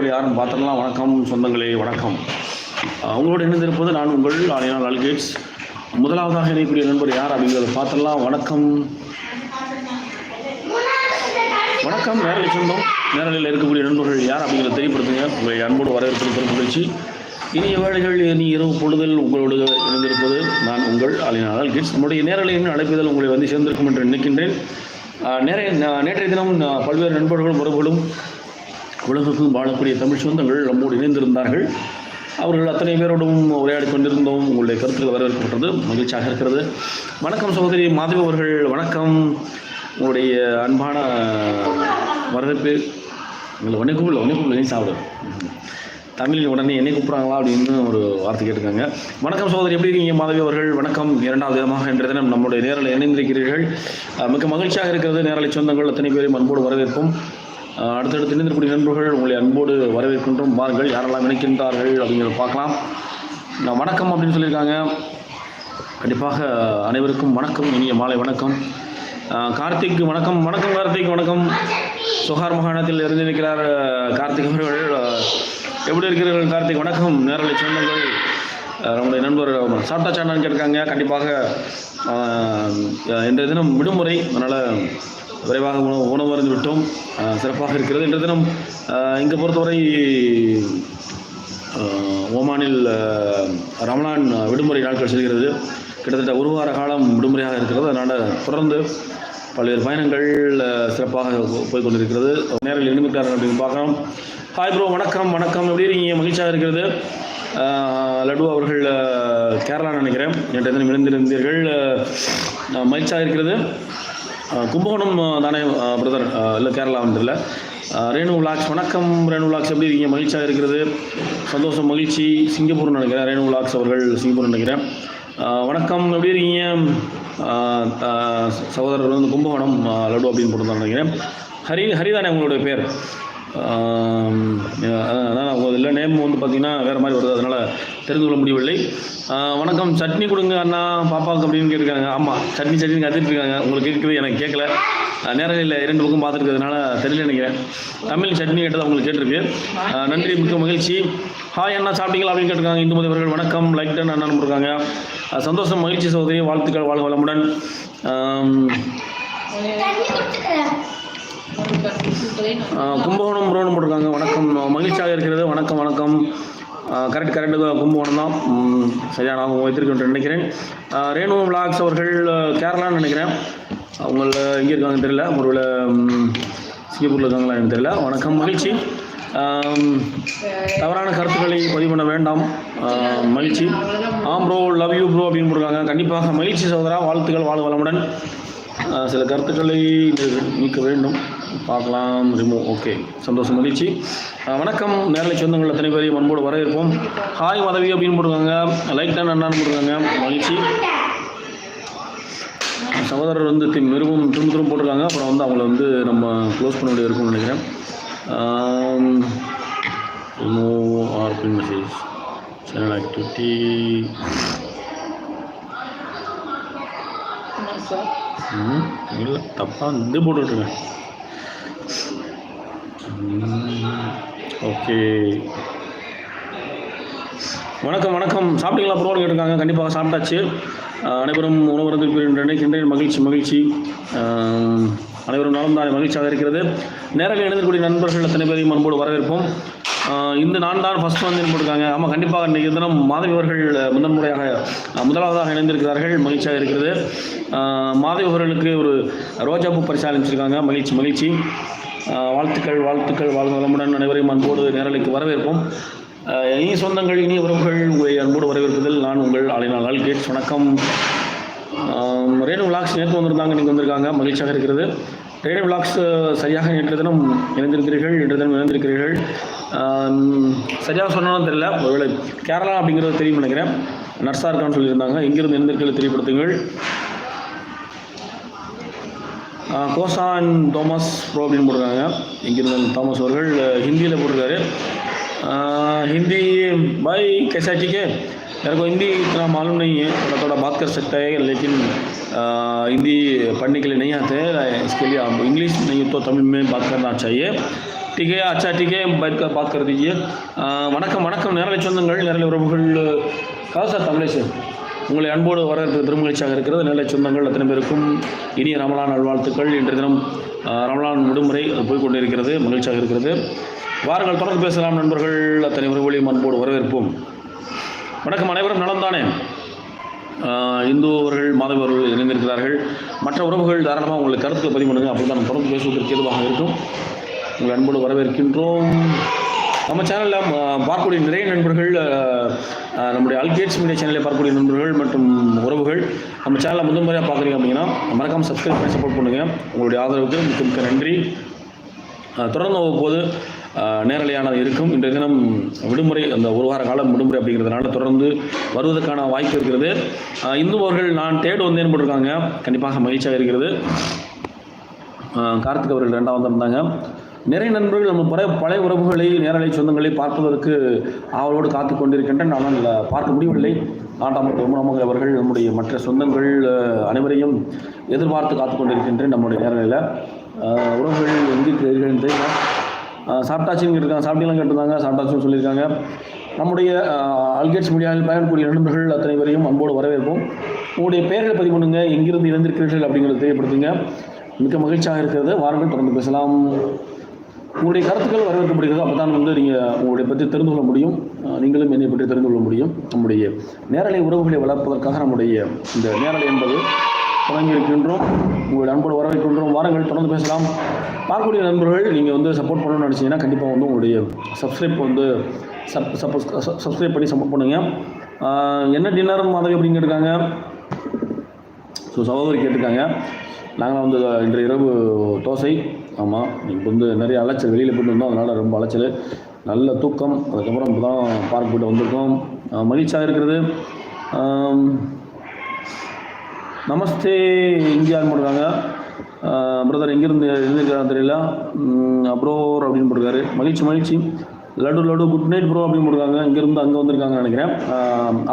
நண்பர் யாரும் பார்த்துடலாம். வணக்கம் சொந்தங்களே வணக்கம். உங்களோட இணைந்திருப்பது நான் உங்கள் ஆலியால் அல்கேட்ஸ் முதலாவதாக இணையக்கூடிய நண்பர் யார் அப்படிங்கிறத பார்த்துடலாம். வணக்கம். வணக்கம் நேரலை சொந்தம். நேரலையில் இருக்கக்கூடிய நண்பர்கள் யார் அப்படிங்கிறத தெரியப்படுத்துங்க. உங்களை அன்போடு வரவேற்பது பெரும் மகிழ்ச்சி. இனிய வேலைகள் இனி இரவு பொழுதில் உங்களோடு இணைந்திருப்பது நான் உங்கள் அலினால் கிட்ஸ். நம்முடைய நேரலையின் அழைப்புதல் உங்களை வந்து சேர்ந்திருக்கும் என்று நினைக்கின்றேன். நேர நேற்றைய தினம் பல்வேறு நண்பர்களும் உறவுகளும் உலகத்தில் வாழக்கூடிய தமிழ் சொந்தங்கள் நம்மோடு இணைந்திருந்தார்கள். அவர்கள் அத்தனை பேரோடும் உரையாடி கொண்டிருந்தோம். உங்களுடைய கருத்துக்கள் வரவேற்கப்பட்டது. மகிழ்ச்சியாக இருக்கிறது. வணக்கம் சகோதரி மாதவி அவர்கள். வணக்கம். உங்களுடைய அன்பான வரவேற்பு. உங்களை உடனே கூப்பிடல உடனே கூப்பிடல. நீ சாப்பிடு. தமிழில் உடனே என்னை கூப்பிட்றாங்களா அப்படின்னு ஒரு வார்த்தை கேட்டிருக்காங்க. வணக்கம் சகோதரி. எப்படி இருக்கீங்க மாதவி அவர்கள்? வணக்கம். இரண்டாவது விதமாக இன்றைய தினம் நம்முடைய நேரில் இணைந்திருக்கிறீர்கள். மிக மகிழ்ச்சியாக இருக்கிறது. நேரலை சொந்தங்கள் அத்தனை பேரையும் அன்போடு வரவேற்போம். அடுத்தடுத்து இணைந்திருக்கூடிய நண்பர்கள் உங்களை அன்போடு வரவேற்கின்றோம். வாருங்கள் யாரெல்லாம் இணைக்கின்றார்கள் அப்படிங்கிறத பார்க்கலாம். நான் வணக்கம் அப்படின்னு சொல்லியிருக்காங்க. கண்டிப்பாக அனைவருக்கும் வணக்கம் இனிய மாலை வணக்கம். கார்த்திக் வணக்கம் வணக்கம் கார்த்திக் வணக்கம். சுகார் மாகாணத்தில் இருந்திருக்கிறார் அஹ் கார்த்திக் அவர்கள். எப்படி இருக்கிறீர்கள் கார்த்திக்? வணக்கம் நேரலை சொன்னங்கள். நம்முடைய நண்பர் சாப்பிட்டா சாண்டான்னு கேட்டிருக்காங்க. கண்டிப்பாக இன்றைய தினம் விடுமுறை. அதனால் விரைவாக உணவு உணவு அருந்து விட்டோம். சிறப்பாக இருக்கிறது. இன்றைய தினம் இங்கே பொறுத்தவரை ஓமானில் ரமணான் ரமலான் விடுமுறை நாட்கள் செல்கிறது. கிட்டத்தட்ட ஒரு வார காலம் விடுமுறையாக இருக்கிறது. அதனால் தொடர்ந்து பல்வேறு பயணங்கள் சிறப்பாக போய் கொண்டிருக்கிறது. நேரில் இணைந்துட்டார்கள் அப்படின்னு பார்க்கலாம் ஹாய் ப்ரோ வணக்கம் வணக்கம். எப்படி இருக்கீங்க? மகிழ்ச்சியாக இருக்கிறது. லடு லட்டு அவர்கள் அஹ், கேரளா நினைக்கிறேன். நேற்று தினம் இணைந்திருந்தீர்கள். மகிழ்ச்சியாக இருக்கிறது. கும்பகோணம் தானே பிரதர் இல்லை கேரளா வந்துடல ரேணு விலாக்ஸ் வணக்கம். ரேணு விலாக்ஸ் எப்படி இருக்கீங்க? மகிழ்ச்சியாக இருக்கிறது. சந்தோஷம் மகிழ்ச்சி. சிங்கப்பூர்னு நினைக்கிறேன். ரேணு விலாக்ஸ் அவர்கள் சிங்கப்பூர் நினைக்கிறேன். வணக்கம். எப்படி இருக்கீங்க? சகோதரர் வந்து கும்பகோணம் லடு லட்டு அப்படின்னு போட்டு நினைக்கிறேன். ஹரி ஹரிதானே உங்களுடைய பேர்? ஆம், அதான் உங்கள் நேம் வந்து பார்த்தீங்கன்னா வேறு மாதிரி வருது. அதனால் தெரிந்து கொள்ள முடியவில்லை. வணக்கம். சட்னி கொடுங்க அண்ணா. பாப்பாவுக்கு அப்படின்னு கேட்டிருக்காங்க. ஆமாம் சட்னி சட்னி கற்றுட்டு இருக்காங்க உங்களுக்கு கேட்குறது எனக்கு கேட்கல. நேரம் இல்லை. இரண்டு பக்கம் பார்த்துருக்கிறதுனால தெரியல நினைக்கிறேன். தமிழ் சட்னி கேட்டது அவங்களுக்கு கேட்டிருக்கு. நன்றி. மிக்க மகிழ்ச்சி. ஹாய் அண்ணா சாப்பிட்டீங்களா அப்படின்னு கேட்டிருக்காங்க. இந்து அவர்கள் வணக்கம். லைக் டன் அண்ணன் இருக்காங்க சந்தோஷம் மகிழ்ச்சி சகோதரி. வாழ்த்துக்கள் வாழ்க வளமுடன். கும்பகோணம் புரோணம் போட்டிருக்காங்க. வணக்கம். மகிழ்ச்சியாக இருக்கிறது. வணக்கம் வணக்கம். கரெக்ட் கரெக்டு கும்பகோணம் தான். சரியான அவங்க நான் நினைக்கிறேன். ரேணு விளாக்ஸ் அவர்கள் கேரளான்னு நினைக்கிறேன். அவங்கள எங்கே இருக்காங்கன்னு தெரியல. ஒருவேளை சிங்கப்பூரில் இருக்காங்களா எனக்கு தெரியல. வணக்கம் மகிழ்ச்சி. தவறான கருத்துக்களை பதிவு பண்ண வேண்டாம். மகிழ்ச்சி. ஆம் ப்ரோ லவ் யூ ப்ரோ அப்படின்னு போட்டிருக்காங்க. கண்டிப்பாக மகிழ்ச்சி சகோதரா. வாழ்த்துக்கள் வாழ் வளமுடன் சில கருத்துக்களை நீக்க வேண்டும். பார்க்கலாம் ரிமூவ் ஓகே சந்தோஷம் மகிழ்ச்சி. வணக்கம். நேரலை சொந்தங்கள் அத்தனை பேரையும் அன்போடு வரவேற்போம். ஹாய் மதவி அப்படின்னு போட்டுருக்காங்க. லைக் தான் அண்ணான்னு போட்டுருக்காங்க. மகிழ்ச்சி. சகோதரர் வந்து மிருகம் திரும்ப திரும்ப போட்டிருக்காங்க. அப்புறம் வந்து அவங்கள வந்து நம்ம க்ளோஸ் பண்ண வேண்டியது இருக்கும்னு நினைக்கிறேன். Remove or pin message channel activity இல்லை தப்பாக இது போட்டுட்ருக்கேன் ஓகே. வணக்கம் வணக்கம். சாப்பிட்டீங்களா? ப்ரோன்னு கேட்டிருக்காங்க கண்டிப்பாக சாப்பிட்டாச்சு. அனைவரும் உணவருந்திருப்பீர்கள் என்று நினைக்கின்றேன் மகிழ்ச்சி மகிழ்ச்சி. அனைவரும் நலம் தான் மகிழ்ச்சியாக இருக்கிறது. நேரங்கள் இணைந்திருக்கக்கூடிய நண்பர்கள் அத்தனை பேரையும் அன்போடு வரவேற்போம். இந்த நான் தான் ஃபஸ்ட் வந்து போட்டிருக்காங்க ஆமாம் கண்டிப்பாக இன்றைக்கு தினம் மாதவி அவர்கள் முதன்முறையாக முதலாவதாக இணைந்திருக்கிறார்கள். மகிழ்ச்சியாக இருக்கிறது. மாதவி அவர்களுக்கு ஒரு ரோஜாப்பூ பரிசு அளிச்சிருக்காங்க மகிழ்ச்சி மகிழ்ச்சி. வாழ்த்துக்கள் வாழ்த்துக்கள். வாழ்ந்த வளமுடன் அனைவரையும் அன்போடு நேரலைக்கு வரவேற்போம். இனி சொந்தங்கள் இனி உறவுகள் உங்களை அன்போடு வரவேற்பதில் நான் உங்கள் ஆளினால் கேட்ஸ் வணக்கம். ஆம், ரேணு நேற்று வந்திருந்தாங்க நீங்கள் வந்திருக்காங்க. மகிழ்ச்சியாக இருக்கிறது. ரேணு விளாக்ஸ் சரியாக நேற்று தினம் இணைந்திருக்கிறீர்கள் இன்று தினம் இணைந்திருக்கிறீர்கள். சரியாக சொன்னாலும் தெரியல. ஒருவேளை கேரளா அப்படிங்கிறது தெரியும் நினைக்கிறேன். நர்ஸாக இருக்கான்னு சொல்லியிருந்தாங்க. எங்கிருந்து இணைந்திருக்கிறது தெரியப்படுத்துங்கள். கோசான் தோமஸ் ப்ரோ அப்படின்னு போட்டிருக்காங்க இங்கிருந்து தாமஸ் அவர்கள் ஹிந்தியில் போட்டிருக்காரு आ, हिंदी भाई कैसा ठीक है मेरे को हिंदी इतना मालूम नहीं है थोड़ा थोड़ा बात कर सकता है लेकिन आ, हिंदी पढ़ने के लिए नहीं आते हैं इसके लिए आप इंग्लिश नहीं तो तमिल में बात करना चाहिए ठीक है अच्छा ठीक है बैठ कर बात कर दीजिए ஆ, வணக்கம் வணக்கம் நேரலை சொந்தங்கள் நேரலை உறவுகள் காசா கமலேஷ் உங்களை அன்போடு வரவேற்பது திருமகிழ்ச்சியாக இருக்கிறது. நல்ல சொந்தங்கள் அத்தனை பேருக்கும் இனிய ரமலான் நல்வாழ்த்துக்கள். இன்றைய தினம் ரமலான் விடுமுறை அது இருக்கிறது மகிழ்ச்சியாக இருக்கிறது. வாருங்கள் தொடர்ந்து பேசலாம். நண்பர்கள் அத்தனை உறவுகளையும் அன்போடு வரவேற்போம். வணக்கம். அனைவரும் நலம்தானே? இந்துவர்கள் இந்து அவர்கள் மாதவி அவர்கள் இணைந்திருக்கிறார்கள். மற்ற உறவுகள் தாராளமாக உங்களுக்கு கருத்துக்கு பதிவு பண்ணுங்கள் அப்படி தான் தொடர்ந்து பேசுவதற்கு எதுவாக இருக்கும். உங்களை அன்போடு வரவேற்கின்றோம். நம்ம சேனலில் பார்க்கக்கூடிய நிறைய நண்பர்கள் நம்முடைய அல்கேட்ஸ் மீடியா சேனலில் பார்க்கக்கூடிய நண்பர்கள் மற்றும் உறவுகள் நம்ம சேனலை முதல் முறையாக பார்க்குறீங்க அப்படின்னா மறக்காமல் சப்ஸ்கிரைப் பண்ணி சப்போர்ட் பண்ணுங்கள் உங்களுடைய ஆதரவுக்கு மிக்க மிக்க நன்றி. தொடர்ந்து அவ்வப்போது நேரலையானது இருக்கும். இன்றைய தினம் விடுமுறை அந்த ஒரு வார காலம் விடுமுறை அப்படிங்கிறதுனால தொடர்ந்து வருவதற்கான வாய்ப்பு இருக்கிறது. ஆஹ் இந்து அவர்கள் நான் தேடு வந்தேன் போட்டிருக்காங்க? கண்டிப்பாக மகிழ்ச்சியாக இருக்கிறது. கார்த்திக் அவர்கள் ரெண்டாவது வந்திருந்தாங்க நிறைய நண்பர்கள் நம்ம பழைய பழைய உறவுகளை நேரலை சொந்தங்களை பார்ப்பதற்கு ஆவலோடு காத்து கொண்டிருக்கின்றன ஆனால் பார்க்க முடியவில்லை. நாட்டாம திருமணமகள் அவர்கள் நம்முடைய மற்ற சொந்தங்கள் அனைவரையும் எதிர்பார்த்து காத்து கொண்டிருக்கின்றேன் நம்முடைய நேரலையில். உறவுகள் எங்கே இருக்கிறீர்கள் தெரியல சாப்பிட்டாச்சுன்னு கேட்டிருக்காங்க. சாப்பிட்டீங்களாம் கேட்டிருந்தாங்க. சாப்பிட்டாச்சுன்னு சொல்லியிருக்காங்க. நம்முடைய ஆஹ் அல்கேட்ஸ் மீடியாவில் பயன்படக்கூடிய நண்பர்கள் அத்தனை பேரையும் அன்போடு வரவேற்போம். உங்களுடைய பெயர்களை பதிவு பண்ணுங்க. எங்கிருந்து இணைந்திருக்கிறீர்கள் அப்படிங்கிறத தெரியப்படுத்துங்க. மிக மகிழ்ச்சியாக இருக்கிறது. வாருங்கள் தொடர்ந்து பேசலாம். உங்களுடைய கருத்துக்கள் வரவேற்கப்படுகிறது. அப்போ தான் வந்து நீங்கள் உங்களுடைய பற்றி தெரிந்து கொள்ள முடியும். நீங்களும் என்னை பற்றி தெரிந்து கொள்ள முடியும். நம்முடைய நேரலை உறவுகளை வளர்ப்பதற்காக நம்முடைய இந்த நேரலை என்பது தொடங்கி இருக்கின்றோம் உங்களுடைய அன்போடு வரவேற்கின்றோம். வாரங்கள் தொடர்ந்து பேசலாம். பார்க்கக்கூடிய நண்பர்கள் நீங்கள் வந்து சப்போர்ட் பண்ணணும்னு நினச்சிங்கன்னா கண்டிப்பாக வந்து உங்களுடைய சப்ஸ்கிரைப் வந்து சப் சப்போஸ் சப்ஸ்கிரைப் பண்ணி சப்போர்ட் பண்ணுங்கள் என்ன டின்னர் மாதவி அப்படின்னு கேட்டிருக்காங்க. ஸோ சகோதரி கேட்டிருக்காங்க. நாங்கள் வந்து இன்றைய இரவு தோசை. ஆமாம் இப்போ வந்து நிறைய அலைச்சல் வெளியில் போயிட்டு வந்தோம். அதனால் ரொம்ப அலைச்சல். நல்ல தூக்கம். அதுக்கப்புறம் இப்போ தான் பார்க் போயிட்டு வந்திருக்கோம். மகிழ்ச்சியாக இருக்கிறது. நமஸ்தே இந்தியா போட்டிருக்காங்க? பிரதர் எங்கேருந்து எழுந்திருக்கிறாங்க தெரியல. அப்ரோர் அப்படின்னு போட்டிருக்காரு. மகிழ்ச்சி மகிழ்ச்சி. Laddu laddu good night bro அப்படின்னு போட்டிருக்காங்க. இங்கேருந்து அங்கே வந்திருக்காங்கன்னு நினைக்கிறேன்.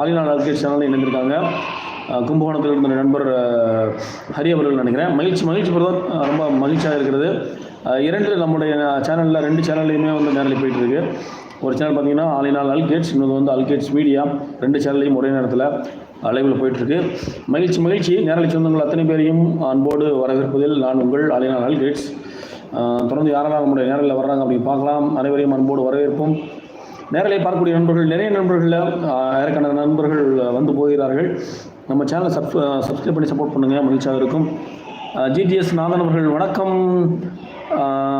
ஆலிநாள் அல்கேட் சேனலில் இணைந்திருக்காங்க. கும்பகோணத்தில் இருந்த நண்பர் ஹரி அவர்கள் நினைக்கிறேன். மகிழ்ச்சி மகிழ்ச்சி பிரதம் ரொம்ப மகிழ்ச்சியாக இருக்கிறது. இரண்டு நம்முடைய சேனலில் ரெண்டு சேனல்லையுமே வந்து நேரில் போயிட்டு இருக்கு ஒரு சேனல் பார்த்தீங்கன்னா ஆலினால் அல்கேட்ஸ் இன்னொரு வந்து அல்கேட்ஸ் மீடியா. ரெண்டு சேனல்லையும் ஒரே நேரத்தில் லைவில் போயிட்டுருக்கு. மகிழ்ச்சி மகிழ்ச்சி. நேரலை சொந்தங்கள் அத்தனை பேரையும் அன்போடு வரவேற்பதில் நான் உங்கள் ஆலினால் அல்கேட்ஸ். தொடர்ந்து யாரெல்லாம் நம்முடைய நேரில் வர்றாங்க அப்படின்னு பார்க்கலாம். அனைவரையும் அன்போடு வரவேற்போம். நேரலை பார்க்கக்கூடிய நண்பர்கள் நிறைய நண்பர்களில் ஏற்கனவே நண்பர்கள் வந்து போகிறார்கள். நம்ம சேனலை சப் சப்ஸ்கிரைப் பண்ணி சப்போர்ட் பண்ணுங்கள் மகிழ்ச்சியாக இருக்கும். ஜிடிஎஸ் நாதன் அவர்கள் வணக்கம்.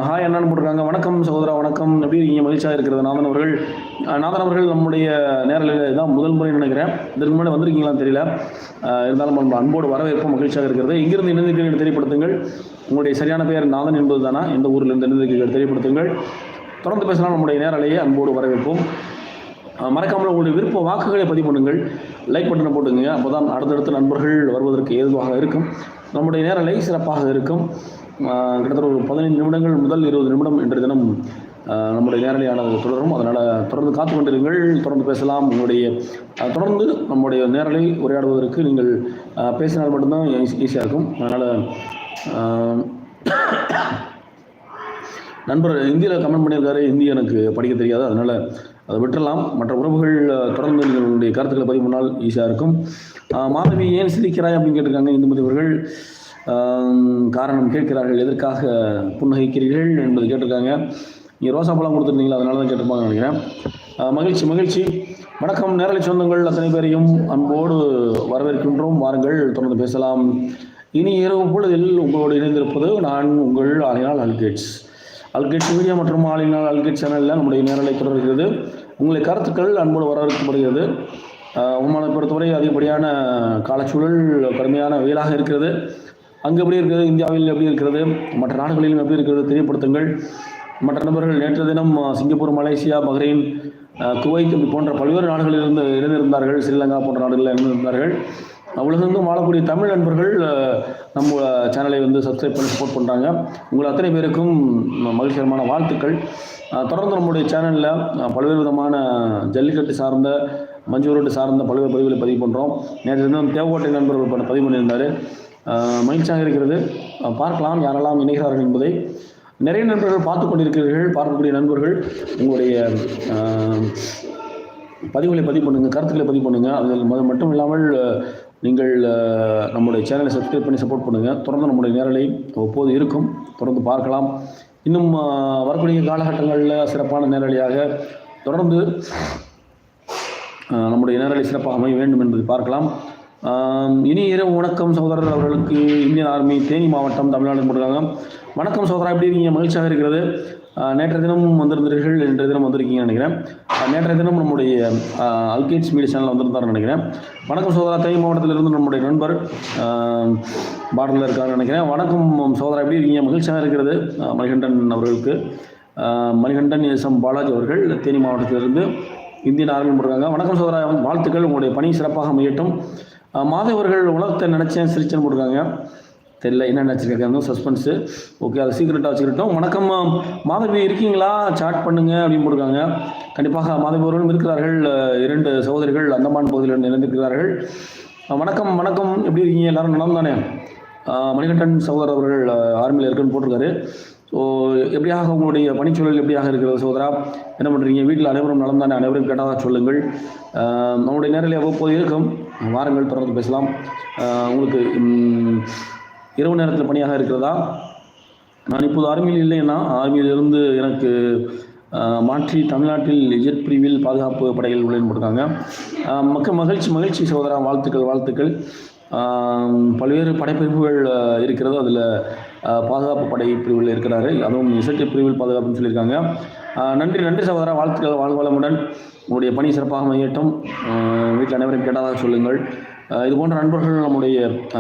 ஹாய் அண்ணான்னு போட்டிருக்காங்க. வணக்கம் சகோதரா வணக்கம். எப்படி இருக்கீங்க? மகிழ்ச்சியாக இருக்கிறது நாதன் அவர்கள். நாதன் அவர்கள் நம்முடைய நேரலையில் இதான் முதல் முறை நினைக்கிறேன். இதற்கு முன்னாடி வந்திருக்கீங்களான்னு தெரியல. இருந்தாலும் நம்ம அன்போடு வரவேற்போம் மகிழ்ச்சியாக இருக்கிறது. இங்கிருந்து இணைந்திருக்கிறீர்கள் தெரியப்படுத்துங்கள். உங்களுடைய சரியான பெயர் நாதன் என்பது தானா எந்த ஊரில் இருந்து இணைந்திருக்கிறீர்கள் தெரியப்படுத்துங்கள். தொடர்ந்து பேசலாம். நம்முடைய நேரலையை அன்போடு வரவேற்போம். மறக்காமல் உங்களுடைய விருப்ப வாக்குகளை பதிவு பண்ணுங்கள். லைக் பட்டனை போட்டுங்க. அப்போ தான் அடுத்தடுத்த நண்பர்கள் வருவதற்கு ஏதுவாக இருக்கும். நம்முடைய நேரலை சிறப்பாக இருக்கும். கிட்டத்தட்ட ஒரு பதினைந்து நிமிடங்கள் முதல் இருபது நிமிடம் இன்றைய தினம் நம்முடைய நேரலையானது தொடரும். அதனால் தொடர்ந்து காத்து கொண்டிருங்கள். தொடர்ந்து பேசலாம். உங்களுடைய தொடர்ந்து நம்முடைய நேரலை உரையாடுவதற்கு நீங்கள் பேசினால் மட்டும்தான் ஈஸியாக இருக்கும். அதனால் நண்பர் இந்தியில் கமெண்ட் பண்ணியிருக்காரு. ஹிந்தி எனக்கு படிக்க தெரியாது. அதனால் அதை விட்டுடலாம் மற்ற உறவுகள் தொடர்ந்து உங்களுடைய கருத்துக்களை பதிவு பண்ணால் ஈஸியாக இருக்கும். மாதவி மாணவி ஏன் சிரிக்கிறாய் அப்படின்னு கேட்டிருக்காங்க இந்துமதி அவர்கள். காரணம் கேட்கிறார்கள் எதற்காக புன்னகைக்கிறீர்கள் என்பது கேட்டிருக்காங்க. நீங்கள் ரோசா பழம் கொடுத்துருந்தீங்களா? அதனால தான் கேட்டிருப்பாங்க நினைக்கிறேன். மகிழ்ச்சி மகிழ்ச்சி. வணக்கம் நேரலை சொந்தங்கள் அத்தனை பேரையும் அன்போடு வரவேற்கின்றோம். வாருங்கள் தொடர்ந்து பேசலாம். இனி இரவு பொழுதில் உங்களோடு இணைந்திருப்பது நான் உங்கள் ஆலினால் அல்கேட்ஸ். அல்கேட்ஸ் மீடியா மற்றும் ஆலினால் அல்கேட் சேனலில் நம்முடைய நேரலை தொடர்கிறது. உங்களுடைய கருத்துக்கள் அன்போடு வரவேற்கப்படுகிறது. உமானை பொறுத்தவரை அதிகப்படியான காலச்சூழல் கடுமையான வெயிலாக இருக்கிறது. அங்கே எப்படி இருக்கிறது? இந்தியாவில் எப்படி இருக்கிறது? மற்ற நாடுகளிலும் எப்படி இருக்கிறது? தெரியப்படுத்துங்கள். மற்ற நபர்கள் நேற்று தினம் சிங்கப்பூர் மலேசியா பஹ்ரைன் குவைத் போன்ற பல்வேறு நாடுகளிலிருந்து இருந்திருந்தார்கள் ஸ்ரீலங்கா போன்ற நாடுகளில் இருந்திருந்தார்கள் உலகெங்கும் வாழக்கூடிய தமிழ் நண்பர்கள் நம்ம சேனலை வந்து சப்ஸ்கிரைப் பண்ணி சப்போர்ட் பண்ணுறாங்க உங்கள் அத்தனை பேருக்கும் மகிழ்ச்சிகரமான வாழ்த்துக்கள். தொடர்ந்து நம்முடைய சேனலில் பல்வேறு விதமான ஜல்லிக்கட்டு சார்ந்த மஞ்சூரோட்டு சார்ந்த பல்வேறு பதிவுகளை பதிவு பண்ணுறோம் நேற்று தினம் தேவக்கோட்டை நண்பர்கள் பதிவு பண்ணியிருந்தார். மகிழ்ச்சியாக இருக்கிறது. பார்க்கலாம் யாரெல்லாம் இணைகிறார்கள் என்பதை. நிறைய நண்பர்கள் பார்த்து கொண்டிருக்கிறீர்கள். பார்க்கக்கூடிய நண்பர்கள் உங்களுடைய பதிவுகளை பதிவு பண்ணுங்கள் கருத்துக்களை பதிவு பண்ணுங்கள் அதில் மது மட்டும் இல்லாமல் நீங்கள் நம்முடைய சேனலை சப்ஸ்கிரைப் பண்ணி சப்போர்ட் பண்ணுங்கள் தொடர்ந்து நம்முடைய நேரலை ஒப்போது இருக்கும். தொடர்ந்து பார்க்கலாம். இன்னும் வரக்கூடிய காலகட்டங்களில் சிறப்பான நேரலையாக தொடர்ந்து நம்முடைய நேரலை சிறப்பாக அமைய வேண்டும் என்பதை பார்க்கலாம். இனி இரவு வணக்கம் சகோதரர் அவர்களுக்கு இந்தியன் ஆர்மி தேனி மாவட்டம் தமிழ்நாடு போட்டிருக்காங்க வணக்கம் சோதரா எப்படி இருக்கீங்க? மகிழ்ச்சியாக இருக்கிறது. நேற்றைய தினம் வந்திருந்தீர்கள் இன்றைய தினம் வந்திருக்கீங்கன்னு நினைக்கிறேன். நேற்றைய தினம் நம்முடைய அல்கேட்ஸ் மீடியா சேனல் வந்திருந்தாருன்னு நினைக்கிறேன். வணக்கம் சோதரா தேனி மாவட்டத்திலிருந்து நம்முடைய நண்பர் பாடலில் இருக்காருன்னு நினைக்கிறேன். வணக்கம் சோதரா எப்படி இருக்கீங்க? மகிழ்ச்சியாக இருக்கிறது மணிகண்டன் அவர்களுக்கு. மணிகண்டன் எஸ் எம் பாலாஜி அவர்கள் தேனி மாவட்டத்திலிருந்து இந்தியன் ஆர்மி போட்டிருக்காங்க வணக்கம் சோதரா வாழ்த்துக்கள். உங்களுடைய பணி சிறப்பாக அமையட்டும். மாதவர்கள் உலகத்தை நினச்சேன் சிரிச்சேன்னு போட்டிருக்காங்க. தெரியல என்ன நினச்சிருக்காங்க சஸ்பென்ஸு ஓகே அதை சீக்கிரட்டாக வச்சுக்கிட்டோம். வணக்கம் மாதவி இருக்கீங்களா? சாட் பண்ணுங்க அப்படின்னு போட்டிருக்காங்க. கண்டிப்பாக மாதவி அவர்களும் இருக்கிறார்கள். இரண்டு சகோதரிகள் அந்தமான் பகுதியில் இணைந்திருக்கிறார்கள் வணக்கம் வணக்கம். எப்படி இருக்கீங்க? எல்லாரும் நலம் தானே? மணிகண்டன் சகோதரர் அவர்கள் ஆர்மியில் இருக்குன்னு போட்டிருக்காரு. ஸோ எப்படியாக உங்களுடைய பணிச்சூழல் எப்படியாக இருக்கிறது சகோதரா? என்ன பண்ணுறீங்க வீட்டில் அனைவரும் நலம் தானே? அனைவரும் கேட்டதாக சொல்லுங்கள். நம்முடைய நேரில் அவ்வப்போது இருக்கும் வாருங்கள் தொடர்ந்து பேசலாம். உங்களுக்கு இரவு நேரத்தில் பணியாக இருக்கிறதா? நான் இப்போது ஆர்மியில் இல்லைன்னா ஆர்மியிலிருந்து எனக்கு மாற்றி தமிழ்நாட்டில் எஜெட் பிரிவில் பாதுகாப்பு படையில் உள்ளேன்னு போட்டிருக்காங்க மக்க மக்கள் மகிழ்ச்சி மகிழ்ச்சி சகோதரா வாழ்த்துக்கள் வாழ்த்துக்கள். பல்வேறு படைப்பிரிவுகள் இருக்கிறது. அதில் பாதுகாப்பு படை பிரிவில் இருக்கிறாரு. அதுவும் இசட்டு பிரிவில் பாதுகாப்புன்னு சொல்லியிருக்காங்க. நன்றி நன்றி சகோதரா. வாழ்த்துக்கள் வாழ்வளமுடன். உங்களுடைய பணி சிறப்பாக மையட்டும் வீட்டில் அனைவரும் கேட்டதாக சொல்லுங்கள். இது போன்ற நண்பர்கள் நம்முடைய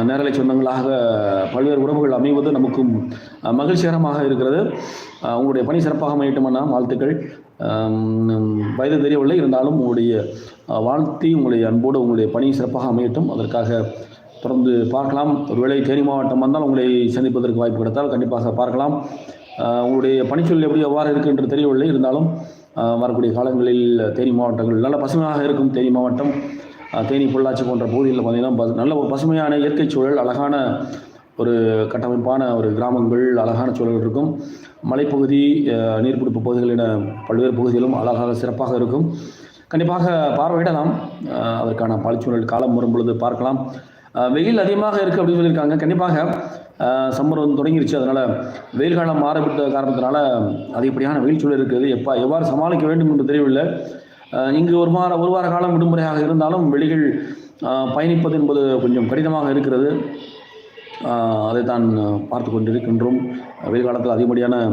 நேரலை சொந்தங்களாக பல்வேறு உறவுகள் அமைவது நமக்கும் மகிழ்ச்சிகரமாக இருக்கிறது. உங்களுடைய பணி சிறப்பாக அமையட்டும் அண்ணா. வாழ்த்துக்கள். வயது தெரியவில்லை. இருந்தாலும் உங்களுடைய வாழ்த்தி உங்களுடைய அன்போடு உங்களுடைய பணி சிறப்பாக அமையட்டும். அதற்காக தொடர்ந்து பார்க்கலாம். ஒருவேளை தேனி மாவட்டம் வந்தால் உங்களை சந்திப்பதற்கு வாய்ப்பு கிடைத்தால் கண்டிப்பாக பார்க்கலாம். உங்களுடைய பணிச்சூழல் எப்படி எவ்வாறு இருக்கு என்று தெரியவில்லை. இருந்தாலும் வரக்கூடிய காலங்களில் தேனி மாவட்டங்கள் நல்ல பசுமையாக இருக்கும். தேனி மாவட்டம் தேனி பொள்ளாச்சி போன்ற பகுதிகளில் பார்த்தீங்கன்னா நல்ல ஒரு பசுமையான இயற்கை சூழல் அழகான ஒரு கட்டமைப்பான ஒரு கிராமங்கள் அழகான சூழல் இருக்கும். மலைப்பகுதி நீர்பிடிப்பு பகுதிகள் என பல்வேறு பகுதிகளும் அழகாக சிறப்பாக இருக்கும். கண்டிப்பாக பார்வையிடலாம். அதற்கான பாலிச்சூழல் காலம் வரும் பொழுது பார்க்கலாம். வெயில் அதிகமாக இருக்குது அப்படின்னு சொல்லியிருக்காங்க. கண்டிப்பாக சம்மர் வந்து தொடங்கிருச்சு. அதனால் வெயில் காலம் மாறப்பட்ட காரணத்தினால அதிகப்படியான வெயில் சூழல் இருக்குது. எப்போ எவ்வாறு சமாளிக்க வேண்டும் என்று தெரியவில்லை. இங்கு ஒரு வார ஒரு வார காலம் விடுமுறையாக இருந்தாலும் வெளிகள் பயணிப்பது என்பது கொஞ்சம் கடினமாக இருக்கிறது. அதை தான் பார்த்து கொண்டிருக்கின்றோம். வெயில் காலத்தில் அதிகப்படியான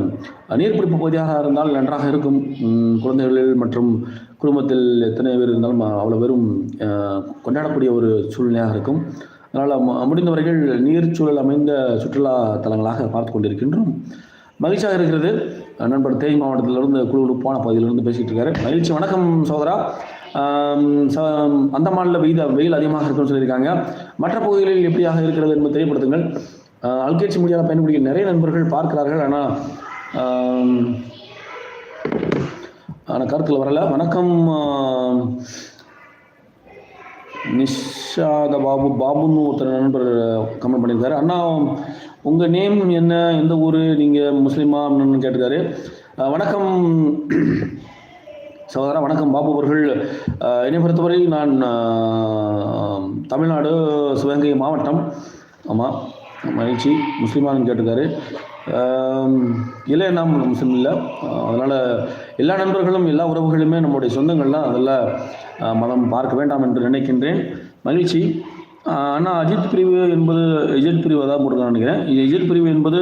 நீர்பிடிப்பு பகுதியாக இருந்தால் நன்றாக இருக்கும். குழந்தைகளில் மற்றும் குடும்பத்தில் எத்தனை பேர் இருந்தாலும் அவ்வளோ பேரும் கொண்டாடக்கூடிய ஒரு சூழ்நிலையாக இருக்கும். அதனால் ம- நீர் சூழல் அமைந்த சுற்றுலா தலங்களாக பார்த்து கொண்டிருக்கின்றோம். மகிழ்ச்சியாக இருக்கிறது. நண்பர் தேனி மாவட்டத்திலிருந்து குழுகுழுப்பான பகுதியிலிருந்து பேசிகிட்டு இருக்காரு. மகிழ்ச்சி. வணக்கம் சோதரா ச- அந்தமானில் வெயில் வெயில் அதிகமாக இருக்குன்னு சொல்லியிருக்காங்க. மற்ற பகுதிகளில் எப்படியாக இருக்கிறது என்பது தெரியப்படுத்துங்கள். அல்கேட்சி மீடியாவில் பயன்படுத்திய நிறைய நண்பர்கள் பார்க்கிறார்கள். ஆனால் ஆனால் கருத்தில் வரல. வணக்கம் நிஷாத பாபு. பாபுன்னு ஒருத்தர் நண்பர் கமெண்ட் பண்ணியிருக்காரு. அண்ணா உங்கள் நேம் என்ன? எந்த ஊர்? நீங்கள் முஸ்லீமா அப்படின்னு கேட்டிருக்காரு. வணக்கம். சகோதரா வணக்கம். பாபு அவர்கள். என்னை பொறுத்தவரை நான் தமிழ்நாடு சிவகங்கை மாவட்டம். ஆமாம் மகிழ்ச்சி. முஸ்லீமான்னு கேட்டிருக்காரு. இல்லை நாம் முஸ்லீம் இல்லை. அதனால் எல்லா நண்பர்களும் எல்லா உறவுகளுமே நம்முடைய சொந்தங்கள்லாம் அதெல்லாம் மதம் பார்க்க வேண்டாம் என்று நினைக்கின்றேன். மகிழ்ச்சி. ஆனால் அஜித் பிரிவு என்பது எஜெட் பிரிவு தான் போட்டுருக்கான்னு நினைக்கிறேன். இது எஜெட் பிரிவு என்பது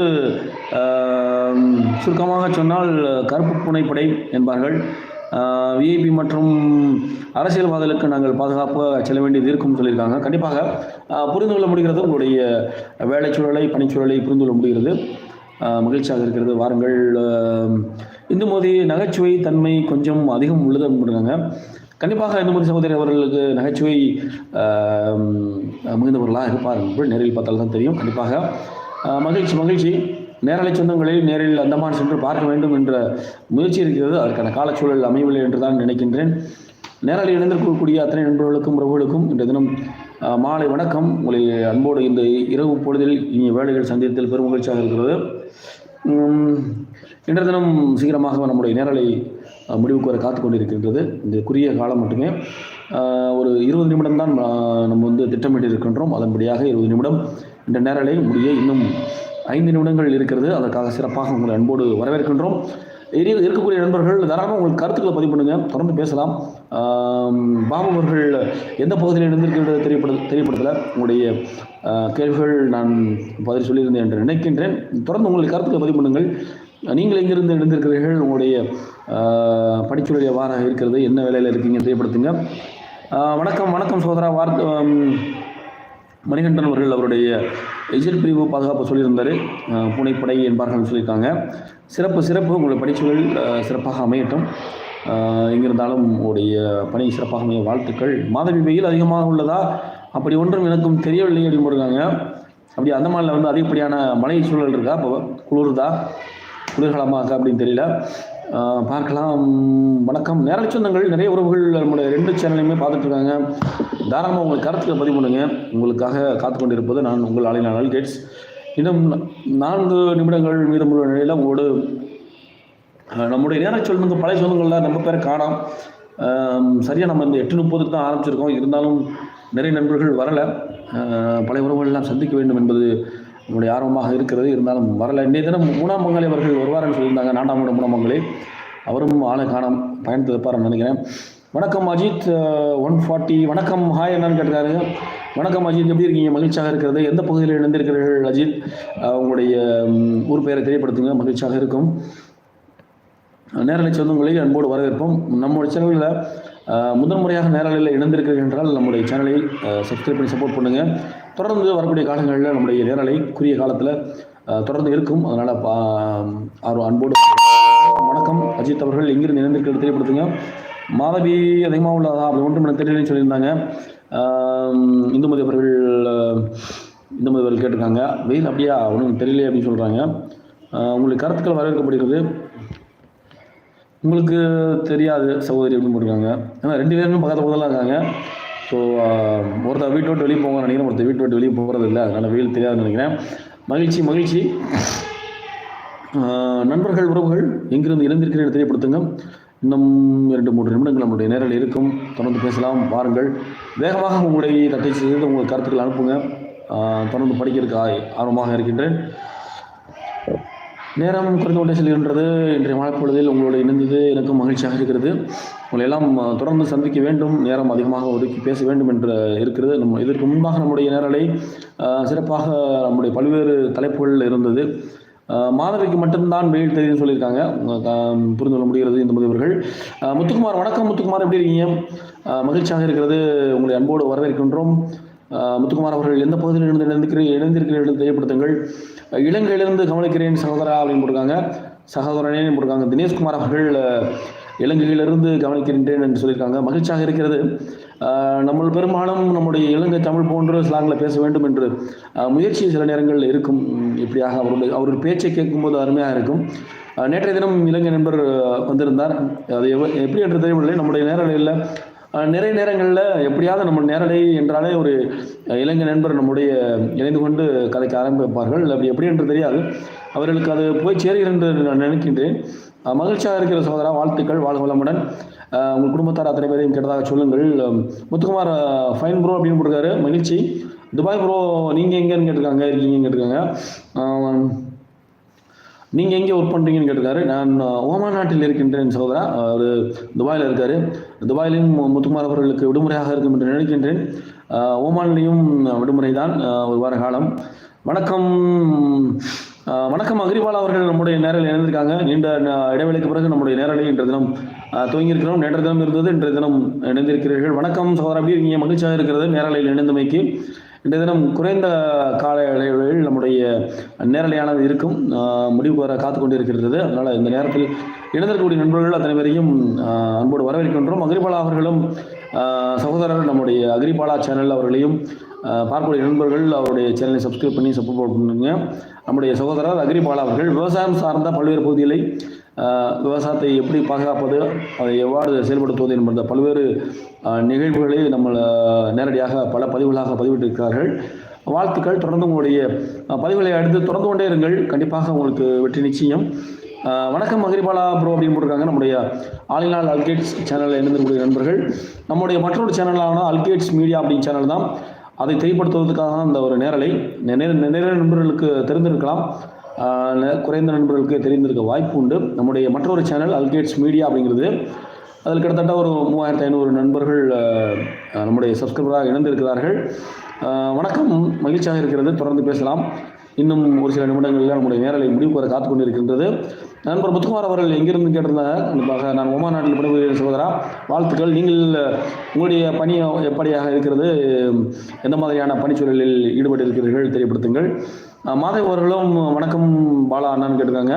சுருக்கமாக சொன்னால் கருப்பு புனைப்படை என்பார்கள். விஐபி மற்றும் அரசியல்வாதிகளுக்கு நாங்கள் பாதுகாப்பாக செல்ல வேண்டியது இருக்கும்னு சொல்லியிருக்காங்க. கண்டிப்பாக புரிந்து கொள்ள முடிகிறது உங்களுடைய வேலைச்சூழலை பணிச்சூழலை புரிந்து கொள்ள முடிகிறது. மகிழ்ச்சியாக இருக்கிறது. வாருங்கள். இந்து மோதி நகைச்சுவை தன்மை கொஞ்சம் அதிகம் உள்ளது அப்படின்றாங்க கண்டிப்பாக இந்துமதி சகோதரி அவர்களுக்கு நகைச்சுவை மிகுந்தவர்களாக இருப்பார் என்று நேரில் பார்த்தால் தான் தெரியும். கண்டிப்பாக மகிழ்ச்சி மகிழ்ச்சி. நேரலை சொந்தங்களில் நேரில் அந்தமான் சென்று பார்க்க வேண்டும் என்ற முயற்சி இருக்கிறது. அதற்கான காலச்சூழல் அமையவில்லை என்று தான் நினைக்கின்றேன். நேரலை இணைந்திருக்கக்கூடிய அத்தனை நண்பர்களுக்கும் உறவுகளுக்கும் இன்றைய தினம் மாலை வணக்கம். உங்களை அன்போடு இந்த இரவு பொழுதில் இனி வேலைகள் சந்தித்தல் பெரும் மகிழ்ச்சியாக இருக்கிறது. இன்றைய தினம் சீக்கிரமாக நம்முடைய நேரலை முடிவுக்கு வர காத்து கொண்டிருக்கின்றது. இந்த குறுகிய காலம் மட்டுமே ஒரு இருபது நிமிடம் தான் நம்ம வந்து திட்டமிட்டு இருக்கின்றோம். அதன்படியாக இருபது நிமிடம். இந்த நேரலை முடிய இன்னும் ஐந்து நிமிடங்கள் இருக்கிறது. அதற்காக சிறப்பாக உங்களை அன்போடு வரவேற்கின்றோம். இரு- இருக்கக்கூடிய நண்பர்கள் தாராளமாக உங்களுக்கு கருத்துக்களை பதிவு பண்ணுங்கள் தொடர்ந்து பேசலாம். பாபு அவர்கள் எந்த பகுதியில் இருந்திருக்கிறது தெரியப்படு தெரியப்படுத்தல. உங்களுடைய கேள்விகள் நான் பதில் சொல்லியிருந்தேன் என்று நினைக்கின்றேன். தொடர்ந்து உங்களுடைய கருத்துக்களை பதிவு பண்ணுங்கள். நீங்கள் எங்கிருந்து எழுந்திருக்கிறீர்கள்? உங்களுடைய ஆஹ், படிச்சுடைய வாரம் இருக்கிறது. என்ன வேலையில் இருக்கீங்க? தெரியப்படுத்துங்க. வணக்கம் வணக்கம் சோதரா வார்த்தை மணிகண்டன் அவர்கள் அவருடைய எஜில் பிரிவு பாதுகாப்பு சொல்லியிருந்தார். அஹ், பூனைப்படை என்பார்கள் சொல்லியிருக்காங்க. சிறப்பு சிறப்பு. உங்களுடைய படிச்சுகள் சிறப்பாக அமையட்டும். எங்கிருந்தாலும் உங்களுடைய பணி சிறப்பாக அமைய வாழ்த்துக்கள். மாதவி வெயில் அதிகமாக உள்ளதா? அப்படி ஒன்றும் எனக்கும் தெரியவில்லை அப்படின்னு இருக்காங்க அப்படி அந்தமானில் வந்து அதிகப்படியான மழை சூழல் இருக்கா? இப்போ குளிர்தா? குளிர்காலமாக அப்படின்னு தெரியல. பார்க்கலாம். வணக்கம். நேரடி சொந்தங்கள் நிறைய உறவுகள் நம்முடைய ரெண்டு சேனலையுமே பார்த்துட்டு இருக்காங்க தாராளமாக உங்களுக்கு கருத்துக்களை பதிவு பண்ணுங்க. உங்களுக்காக காத்து கொண்டிருப்பது நான் உங்கள் ஆலையினால் கேட்ஸ். இன்னும் நான்கு நிமிடங்கள் மீதமுள்ள நிலையில் உங்களோடு நம்முடைய நேர சொல்லுங்க பழைய சொந்தங்களில் நம்ம பேரை காணாம். சரியாக நம்ம இந்த எட்டு முப்பதுக்கு தான் ஆரம்பிச்சிருக்கோம். இருந்தாலும் நிறைய நண்பர்கள் வரலை. பழைய உறவுகள்லாம் சந்திக்க வேண்டும் என்பது நம்முடைய ஆர்வமாக இருக்கிறது. இருந்தாலும் வரல. இன்றைய தினம் மூணாம் மங்களே அவர்கள் வருவார்னு சொல்லியிருந்தாங்க. நான்காம் மூணாமங்கலை அவரும் ஆளை காணம் பயணத்தில் நினைக்கிறேன். வணக்கம் அஜித் ஒன் ஃபார்ட்டி. வணக்கம். ஹாய் என்னன்னு கேட்டிருக்காரு. வணக்கம் அஜித் எப்படி இருக்கீங்க? மகிழ்ச்சியாக இருக்கிறது. எந்த பகுதியில் இணைந்திருக்கிறீர்கள் அஜித்? உங்களுடைய ஊர் பெயரை தெரியப்படுத்துங்க. மகிழ்ச்சியாக இருக்கும். நேரலை சொந்தங்களை அன்போடு வரவேற்போம். நம்முடைய சேனலில் முதன் முறையாக நேரலையில் இணைந்திருக்கிறீர்கள் என்றால் நம்முடைய சேனலை சப்ஸ்கிரைப் பண்ணி சப்போர்ட் பண்ணுங்கள் தொடர்ந்து வரக்கூடிய காலங்களில் நம்முடைய நேரலை குறுகிய காலத்தில் தொடர்ந்து இருக்கும். அதனால் ஆர்வம் அன்போடு வணக்கம். அஜித் அவர்கள் எங்கிருந்து இணைந்திருக்கிறது தெரியப்படுத்துங்க. மாதவி அதிகமாக உள்ளதா அப்படி ஒன்றும் எனக்கு தெரியலன்னு சொல்லியிருந்தாங்க. இந்துமதி அவர்கள் இந்துமதி அவர்கள் கேட்டிருக்காங்க. வெயில் அப்படியா? ஒன்றும் தெரியலையே அப்படின்னு சொல்கிறாங்க உங்களுக்கு கருத்துக்கள் வரவேற்கப்படுகிறது. உங்களுக்கு தெரியாது சகோதரி அப்படின்னு போட்டிருக்காங்க. ஏன்னா ரெண்டு பேருமே பக்கத்தில் பக்கத்தில் இருக்காங்க. ஸோ uh, ஒருத்தர் வீட்டை விட்டு வெளியே போங்க நினைக்கிறேன் ஒருத்தர் வீட்டை விட்டு வெளியே போகிறது இல்லை. அதனால் வெயில் தெரியாதுன்னு நினைக்கிறேன். மகிழ்ச்சி மகிழ்ச்சி. நண்பர்கள் உறவுகள் எங்கிருந்து இணைந்திருக்கிறேன் தெரியப்படுத்துங்க. இன்னும் இரண்டு மூன்று நிமிடங்கள் நம்முடைய நேரில் இருக்கும். தொடர்ந்து பேசலாம் வாருங்கள். வேகமாக உங்களுடைய தட்டை செய்து உங்கள் கருத்துக்கள் அனுப்புங்க. தொடர்ந்து படிக்கிறதுக்கு ஆர்வமாக இருக்கின்றேன். நேரம் குறைந்து கொண்டே செல்கின்றது. இன்றைய மழை பொழுதில் உங்களோட இணைந்தது எனக்கும் மகிழ்ச்சியாக இருக்கிறது. உங்களை எல்லாம் தொடர்ந்து சந்திக்க வேண்டும். நேரம் அதிகமாக ஒதுக்கி பேச வேண்டும் என்று இருக்கிறது. நம்ம இதற்கு முன்பாக நம்முடைய நேரலை சிறப்பாக நம்முடைய பல்வேறு தலைப்புகள் இருந்தது. மாதவிக்கு மட்டும்தான் வெயில் தெரியுதுன்னு சொல்லியிருக்காங்க. புரிந்து கொள்ள முடிகிறது இந்த முதல்வர்கள் முத்துக்குமார் வணக்கம் முத்துக்குமார். எப்படி இருக்கீங்க? மகிழ்ச்சியாக இருக்கிறது. உங்களை அன்போடு வரவேற்கின்றோம். முத்துக்குமார் அவர்கள் எந்த பகுதியில் இருந்து இணைந்திருக்கிறீர்கள் இணைந்திருக்கிறீர்கள் தெரியப்படுத்துங்கள். இலங்கையிலிருந்து கவனிக்கிறேன் சகோதரா அப்படின்னு போட்டிருக்காங்க. சகோதரனே போட்டிருக்காங்க. தினேஷ்குமார் அவர்கள் இலங்கையிலிருந்து கவனிக்கின்றேன் என்று சொல்லியிருக்காங்க. மகிழ்ச்சியாக இருக்கிறது. நம்ம பெரும்பாலும் நம்முடைய இலங்கை தமிழ் போன்ற ஸ்லாங்கில் பேச வேண்டும் என்று முயற்சி சில நேரங்களில் இருக்கும். இப்படியாக அவருடைய அவருடைய பேச்சை கேட்கும்போது அருமையாக இருக்கும். நேற்றைய தினம் இலங்கை நண்பர் வந்திருந்தார். அது எவ் எப்படி என்று தெரியவில்லை. நம்முடைய நேரலையில் நிறைய நேரங்களில் எப்படியாவது நம்ம நேரலை என்றாலே ஒரு அஹ், இளைஞர் நண்பர் நம்முடைய இணைந்து கொண்டு கதைக்க ஆரம்பிப்பார்கள். அப்படி எப்படி என்று தெரியாது. அவர்களுக்கு அது போய் சேருகிறது என்று நான் நினைக்கின்றேன். மகிழ்ச்சியாக இருக்கிற சோதரா வாழ்த்துக்கள் வாழ்க வளமுடன். உங்கள் குடும்பத்தார் அத்தனை பேரையும் கேட்டதாக சொல்லுங்கள். முத்துக்குமார் ஃபைன் ப்ரோ அப்படின்னு போட்டிருக்காரு. மகிழ்ச்சி. துபாய் ப்ரோ நீங்கள் எங்கேன்னு கேட்டிருக்காங்க இருக்கீங்கன்னு கேட்டிருக்காங்க. நீங்கள் எங்கே ஒர்க் பண்ணுறீங்கன்னு கேட்டிருக்காரு. நான் ஓமா ஓமான் நாட்டில் இருக்கின்றேன் சகோதரா. அவர் துபாயில் இருக்கார். துபாயிலையும் முத்துக்குமார் அவர்களுக்கு விடுமுறையாக இருக்கும் என்று நினைக்கின்றேன். அஹ், ஓமான்லேயும் விடுமுறை தான் ஒரு வார காலம். வணக்கம். வணக்கம் அகிரிவால் அவர்கள் நம்முடைய நேரில் இணைந்திருக்காங்க. நீண்ட ந- இடைவேளைக்கு பிறகு நம்முடைய நேரலை இன்றைய தினம் துவங்கியிருக்கிறோம். நேற்று தினம் இருந்தது இன்றைய தினம் இணைந்திருக்கிறீர்கள். வணக்கம் சகோதரா. எப்படி இருக்கீங்க? மகிழ்ச்சியாக இருக்கிறது. நேரலையில் இணைந்தமைக்கு. இன்றைய தினம் குறைந்த கால இடைவெளியில் நம்முடைய நேரலையானது இருக்கும். முடிவு வர காத்து கொண்டிருக்கிறது அதனால் இந்த நேரத்தில் இணைந்திருக்கக்கூடிய நண்பர்கள் அத்தனை பேரையும் அன்போடு வரவேற்கின்றோம். அக்ரிபாலா அவர்களும் சகோதரர் நம்முடைய அக்ரிபாலா சேனல் அவர்களையும் பார்க்கக்கூடிய நண்பர்கள் அவருடைய சேனலை சப்ஸ்கிரைப் பண்ணி சப்போர்ட் பண்ணுங்க. நம்முடைய சகோதரர் அக்ரிபாலா அவர்கள் விவசாயம் சார்ந்த பல்வேறு பகுதிகளை விவசாயத்தை எப்படி பாதுகாப்பது அதை எவ்வாறு செயல்படுத்துவது என்பது பல்வேறு நிகழ்வுகளை நம்ம நேரடியாக பல பதிவுகளாக பதிவிட்டிருக்கிறார்கள். வாழ்த்துக்கள். தொடர்ந்து உங்களுடைய பதிவுகளை அடுத்து தொடர்ந்து கொண்டே இருங்கள். கண்டிப்பாக உங்களுக்கு வெற்றி நிச்சயம். வணக்கம் மகிரிபாலா ப்ரோ அப்படின்னு போட்டிருக்காங்க. நம்முடைய ஆலினால் அல்கேட்ஸ் சேனலில் இணைந்திருக்கக்கூடிய நண்பர்கள். நம்முடைய மற்றொரு சேனலான அல்கேட்ஸ் மீடியா அப்படின்னு சேனல் தான். அதை தெரியப்படுத்துவதற்காக தான் அந்த ஒரு நேரலை நிறைய நிறைய நண்பர்களுக்கு தெரிந்திருக்கலாம். குறைந்த நண்பர்களுக்கு தெரிந்திருக்க வாய்ப்பு உண்டு. நம்முடைய மற்றொரு சேனல் அல்கேட்ஸ் மீடியா அப்படிங்கிறது. அதில் கிட்டத்தட்ட ஒரு மூவாயிரத்து ஐநூறு நண்பர்கள் நம்முடைய சப்ஸ்கிரைபராக இணைந்திருக்கிறார்கள். வணக்கம். மகிழ்ச்சியாக இருக்கிறது. தொடர்ந்து பேசலாம். இன்னும் ஒரு சில நிமிடங்களில் நம்முடைய நேரலை முடிவுக்கு வர காத்து கொண்டிருக்கின்றது. நண்பர் முத்துக்குமார் அவர்கள் எங்கிருந்து கேட்டிருந்தாங்க? கண்டிப்பாக நான் ஒமா நாட்டில் பணிபுரிகிற சகோதரா வாழ்த்துக்கள். நீங்கள் உங்களுடைய பணி எப்படியாக இருக்கிறது? எந்த மாதிரியான பணிச்சூழலில் ஈடுபட்டிருக்கிறீர்கள்? தெரியப்படுத்துங்கள். மாதவி அவர்களும் வணக்கம் பாலா அண்ணான்னு கேட்டிருக்காங்க.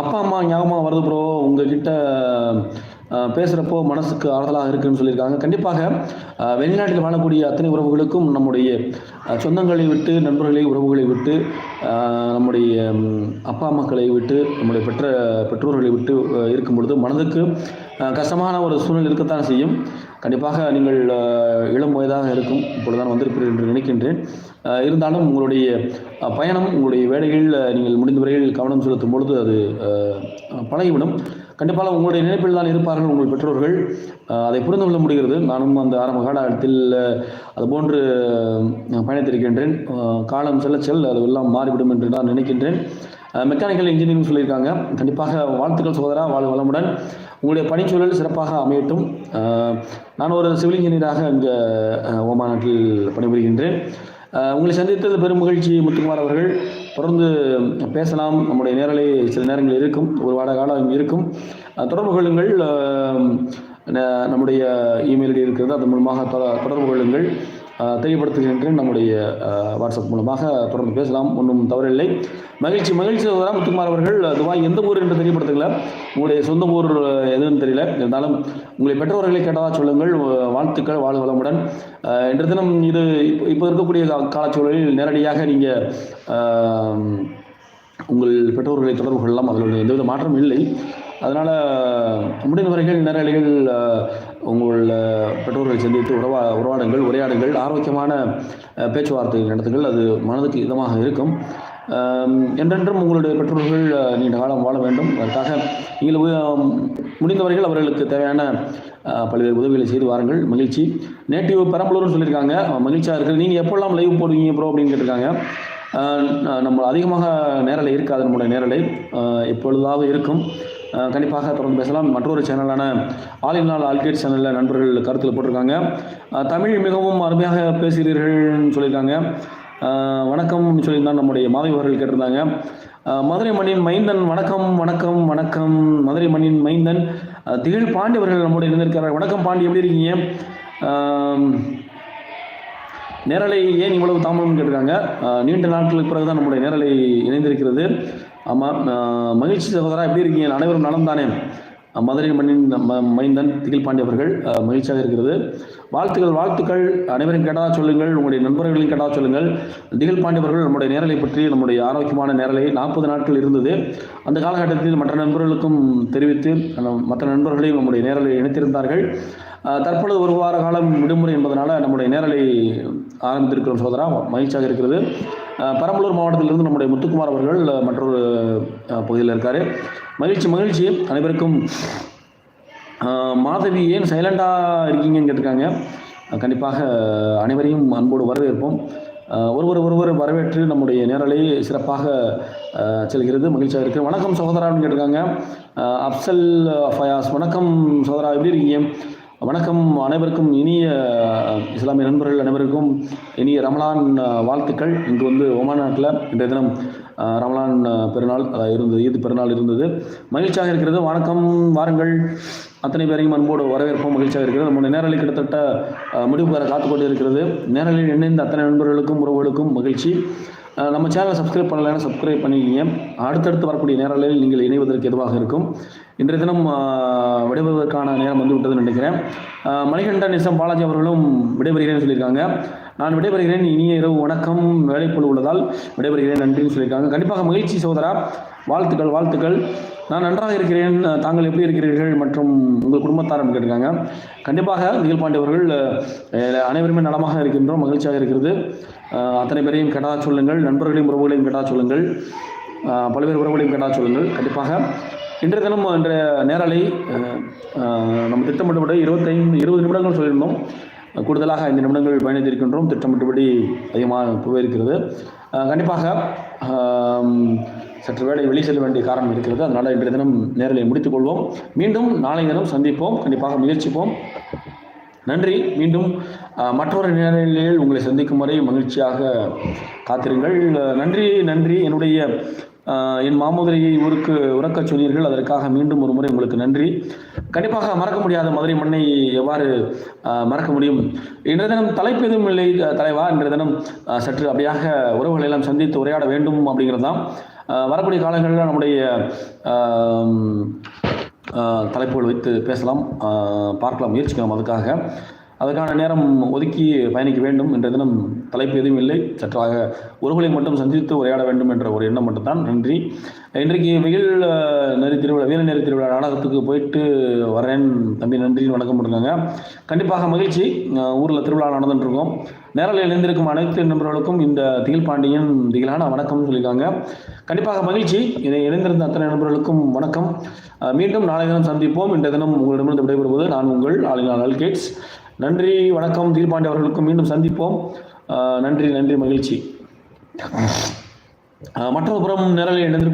அப்பா அம்மா ஞாபகமாக வருது ப்ரோ உங்ககிட்ட பேசுகிறப்போ மனசுக்கு ஆறுதலாக இருக்குன்னு சொல்லியிருக்காங்க. கண்டிப்பாக வெளிநாட்டில் வாழக்கூடிய அத்தனை உறவுகளுக்கும் நம்முடைய சொந்தங்களை விட்டு நண்பர்களை உறவுகளை விட்டு நம்முடைய அப்பா அம்மாக்களை விட்டு நம்முடைய பெற்ற பெற்றோர்களை விட்டு இருக்கும் பொழுது மனதுக்கு கஷ்டமான ஒரு சூழ்நிலை இருக்கத்தான் செய்யும். கண்டிப்பாக நீங்கள் இளம் வயதாக இருக்கும் இப்பொழுதுதான் வந்திருப்பீர்கள் என்று நினைக்கின்றேன். இருந்தாலும் உங்களுடைய பயணம் உங்களுடைய வேலைகளில் நீங்கள் முடிந்த வரையில் கவனம் செலுத்தும் பொழுது அது பழகிவிடும். கண்டிப்பாக உங்களுடைய நினைப்பில் தான் இருப்பார்கள் உங்கள் பெற்றோர்கள். அதை புரிந்து கொள்ள முடிகிறது. நானும் அந்த ஆரம்ப காலத்தில் அதுபோன்று பயணித்திருக்கின்றேன். காலம் செல்ல செல் அது எல்லாம் மாறிவிடும் என்று நான் நினைக்கின்றேன். மெக்கானிக்கல் இன்ஜினியரிங் சொல்லியிருக்காங்க. கண்டிப்பாக வாழ்த்துக்கள் சகோதரா வாழ் வளமுடன். உங்களுடைய பணிச்சூழல் சிறப்பாக அமையட்டும். நான் ஒரு சிவில் இன்ஜினியராக இங்கே ஓமா நாட்டில் பணிபுரிகின்றேன். உங்களை சந்தித்தது பெரும் மகிழ்ச்சி முத்துக்குமார் அவர்கள். தொடர்ந்து பேசலாம். நம்முடைய நேரலை சில நேரங்கள் இருக்கும். ஒரு வாட காலம் இருக்கும். தொடர்பு கொள்ளுங்கள். நம்முடைய இமெயில் இருக்கிறது. அதன் மூலமாக தொடர்பு கொள்ளுங்கள். தெளிவுபடுத்துகின்றேன் தெரியப்படுத்துகின்றேன் நம்முடைய வாட்ஸ்அப் மூலமாக தொடர்ந்து பேசலாம். ஒன்றும் தவறில்லை. மகிழ்ச்சி மகிழ்ச்சி சகோதரா முத்துக்குமார் அவர்கள் துபாய் எந்த ஊர் என்று தெரியப்படுத்துங்கள உங்களுடைய சொந்த ஊர் எதுன்னு தெரியல. இருந்தாலும் உங்களை பெற்றவர்களை கேட்டதா சொல்லுங்கள். வாழ்த்துக்கள் வாழ் வளமுடன். இன்று தினம் இது இப்போ இருக்கக்கூடிய காலச்சூழலில் நேரடியாக நீங்கள் உங்கள் பெற்றோர்களை தொடர்பு கொள்ளலாம். அதில் எந்தவித மாற்றமும் இல்லை. அதனால் முடிந்தவரைகள் நேரடிகள் அஹ், உங்கள் பெற்றோர்கள் பெற்றோர்களை சந்தித்து உறவா உறவாடுங்கள் உரையாடுங்கள். ஆரோக்கியமான பேச்சுவார்த்தை நடத்துங்கள். அது மனதுக்கு இதமாக இருக்கும். என்றென்றும் உங்களுடைய பெற்றோர்கள் நீண்ட காலம் வாழ வேண்டும். அதற்காக நீங்கள் உ- முடிந்தவரைகள் அவர்களுக்கு தேவையான பல்வேறு உதவிகளை செய்து வாருங்கள். மகிழ்ச்சி. நேட்டிவ் பெரம்பலூர்னு சொல்லியிருக்காங்க. மகிழ்ச்சியாக இருக்குது நீங்கள் எப்போல்லாம் லைவ் போடுவீங்க ப்ரோ அப்படின்னு கேட்டிருக்காங்க. நம்ம அதிகமாக நேரலை இருக்காது. நம்முடைய நேரலை எப்பொழுதாவது இருக்கும். கண்டிப்பாக தொடர்ந்து பேசலாம். மற்றொரு சேனலான ஆல் இன் ஆல் ஆல்கேட் சேனலில் நண்பர்கள் கருத்தில் போட்டிருக்காங்க. தமிழ் மிகவும் அருமையாக பேசுகிறீர்கள்னு சொல்லியிருக்காங்க. வணக்கம்னு சொல்லியிருந்தான் நம்முடைய மாதவி அவர்கள் கேட்டிருந்தாங்க. மதுரை மண்ணின் மைந்தன் வணக்கம் வணக்கம் வணக்கம். மதுரை மண்ணின் மைந்தன் திகில் திகழ் நம்முடைய இருந்திருக்கிறார் வணக்கம் பாண்டி எப்படி இருக்கீங்க? நேரலை ஏன் இவ்வளவு தாமதம் கேட்டிருக்காங்க? நீண்ட நாட்களுக்கு பிறகு தான் நம்முடைய நேரலை இணைந்திருக்கிறது. ஆமாம் மகிழ்ச்சி சகோதரா எப்படி இருக்கீங்க? அனைவரும் நலம் தானே மதுரை மண்ணின் மைந்தன் திகில் பாண்டி அவர்கள் மகிழ்ச்சியாக இருக்கிறது. வாழ்த்துக்கள் வாழ்த்துக்கள். அனைவரும் கேட்டதா சொல்லுங்கள். உங்களுடைய நண்பர்களையும் கேட்டதா சொல்லுங்கள். திகில் பாண்டி அவர்கள் நம்முடைய நேரலை பற்றி நம்முடைய ஆரோக்கியமான நேரலை நாற்பது நாட்கள் இருந்தது. அந்த காலகட்டத்தில் மற்ற நண்பர்களுக்கும் தெரிவித்து மற்ற நண்பர்களையும் நம்முடைய நேரலை இணைத்திருந்தார்கள். தற்பொழுது ஒரு வார காலம் விடுமுறை என்பதனால நம்முடைய நேரலை ஆரம்பித்திருக்கிறோம் சோதரா மகிழ்ச்சியாக இருக்கிறது. பெரம்பலூர் மாவட்டத்திலிருந்து நம்முடைய முத்துக்குமார் அவர்கள் மற்றொரு பகுதியில் இருக்கார். மகிழ்ச்சி மகிழ்ச்சி. அனைவருக்கும் மாதவி ஏன் சைலண்டாக இருக்கீங்கன்னு கேட்டிருக்காங்க. கண்டிப்பாக அனைவரையும் அன்போடு வரவேற்போம். ஒருவர் ஒருவர் வரவேற்று நம்முடைய நேரலை சிறப்பாக செல்கிறது. மகிழ்ச்சியாக இருக்குது வணக்கம் சகோதரான்னு கேட்டிருக்காங்க. அப்சல் ஃபயாஸ். வணக்கம் சகோதரா. எப்படி இருக்கீங்க? வணக்கம் அனைவருக்கும் இனிய இஸ்லாமிய நண்பர்கள் அனைவருக்கும் இனிய ரமலான் வாழ்த்துக்கள். இங்கு வந்து ஒமான் நாட்டில் இன்றைய தினம் ரமலான் பெருநாள் இருந்தது ஈத் பெருநாள் இருந்தது. மகிழ்ச்சியாக இருக்கிறது. வணக்கம் வாருங்கள். அத்தனை பேரையும் அன்போடு வரவேற்போம். மகிழ்ச்சியாக இருக்கிறது. நம்முடைய நேரலை கிட்டத்தட்ட முடிவு பெற காத்துக்கொண்டு இருக்கிறது. நேரலில் இணைந்த அத்தனை நண்பர்களுக்கும் உறவுகளுக்கும் மகிழ்ச்சி. நம்ம சேனலை சப்ஸ்கிரைப் பண்ணலைன்னா சப்ஸ்கிரைப் பண்ணிக்கிங்க. அடுத்தடுத்து வரக்கூடிய நேரலையில் நீங்கள் இணைவதற்கு எதுவாக இருக்கும். இன்றைய தினம் விடைபெறுவதற்கான நேரம் வந்து விட்டதுன்னு நினைக்கிறேன். மணிகண்டன் எஸ் எம் பாலாஜி அவர்களும் விடைபெறுகிறேன்னு சொல்லியிருக்காங்க. நான் விடைபெறுகிறேன். இனிய இரவு வணக்கம். வேலைப்பொழு உள்ளதால் விடைபெறுகிறேன் நன்றின்னு சொல்லியிருக்காங்க. கண்டிப்பாக மகிழ்ச்சி சோதரா வாழ்த்துக்கள் வாழ்த்துக்கள். நான் நன்றாக இருக்கிறேன். தாங்கள் எப்படி இருக்கிறீர்கள் மற்றும் உங்கள் குடும்பத்தாரம் கேட்டிருக்காங்க. கண்டிப்பாக நிகில் பாண்டியவர்கள் அனைவருமே நலமாக இருக்கின்றோம். மகிழ்ச்சியாக இருக்கிறது. அத்தனை பேரையும் கேட்டால் சொல்லுங்கள். நண்பர்களையும் உறவுகளையும் கேட்டால் சொல்லுங்கள். பல்வேறு உறவுகளையும் கேட்டால் சொல்லுங்கள். கண்டிப்பாக இன்றைய தினம் என்ற நேரலை நம்ம திட்டமிட்டபடி இருபத்தைந்து இருபது நிமிடங்கள் சொல்லியிருந்தோம். கூடுதலாக ஐந்து நிமிடங்கள் பயணித்திருக்கின்றோம். திட்டமிட்டபடி அதிகமாக போயிருக்கிறது. கண்டிப்பாக சற்று வேலை வெளியே செல்ல வேண்டிய காரணம் இருக்கிறது. அதனால் இன்றைய தினம் நேரலை முடித்துக்கொள்வோம் மீண்டும் நாளை தினம் சந்திப்போம். கண்டிப்பாக முயற்சிப்போம். நன்றி. மீண்டும் மற்றொரு நேரங்களில் உங்களை சந்திக்கும் வரை மகிழ்ச்சியாக காத்திருங்கள். நன்றி நன்றி. என்னுடைய என் மாமதுரையை ஊருக்கு உறக்க சொன்னீர்கள் அதற்காக மீண்டும் ஒரு முறை உங்களுக்கு நன்றி. கண்டிப்பாக மறக்க முடியாத மதுரை மண்ணை எவ்வாறு மறக்க முடியும்? இன்றைய தினம் தலைப்பு எதுவும் இல்லை தலைவா? இன்றைய தினம் சற்று அப்படியாக உறவுகளை எல்லாம் சந்தித்து உரையாட வேண்டும் அப்படிங்கிறது தான். வரக்கூடிய காலங்களில் நம்முடைய தலைப்புகள் வைத்து பேசலாம் பார்க்கலாம் முயற்சிக்கலாம் அதுக்காக. அதற்கான நேரம் ஒதுக்கி பயணிக்க வேண்டும். என்ற தினம் தலைப்பு எதுவும் இல்லை. சற்றாக உறவுகளை மட்டும் சந்தித்து உரையாட வேண்டும் என்ற ஒரு எண்ணம் மட்டும்தான். நன்றி. இன்றைக்கு வெயில் நெறி திருவிழா வீர நெறி திருவிழா நாடகத்துக்கு போயிட்டு வரேன். தம்பி நன்றி வணக்கம் பண்ணுறாங்க கண்டிப்பாக மகிழ்ச்சி. ஊரில் திருவிழா நடந்துட்டுருக்கோம். நேரில் இணைந்திருக்கும் அனைத்து நண்பர்களுக்கும் இந்த திகில் பாண்டியன் திகிலான வணக்கம்னு சொல்லியிருக்காங்க. கண்டிப்பாக மகிழ்ச்சி. இதை இணைந்திருந்த அத்தனை நண்பர்களுக்கும் வணக்கம். மீண்டும் நாளை தினம் சந்திப்போம். இன்றைய தினம் உங்களிடமிருந்து விடைபெறுவது நான் உங்கள் ஆளுநர் அல்கேட்ஸ் நன்றி வணக்கம். தீர்பாண்டி அவர்களுக்கும் மீண்டும் சந்திப்போம். நன்றி நன்றி மகிழ்ச்சி. மற்றொரு புறம் நிரலை இணைந்திருக்கும்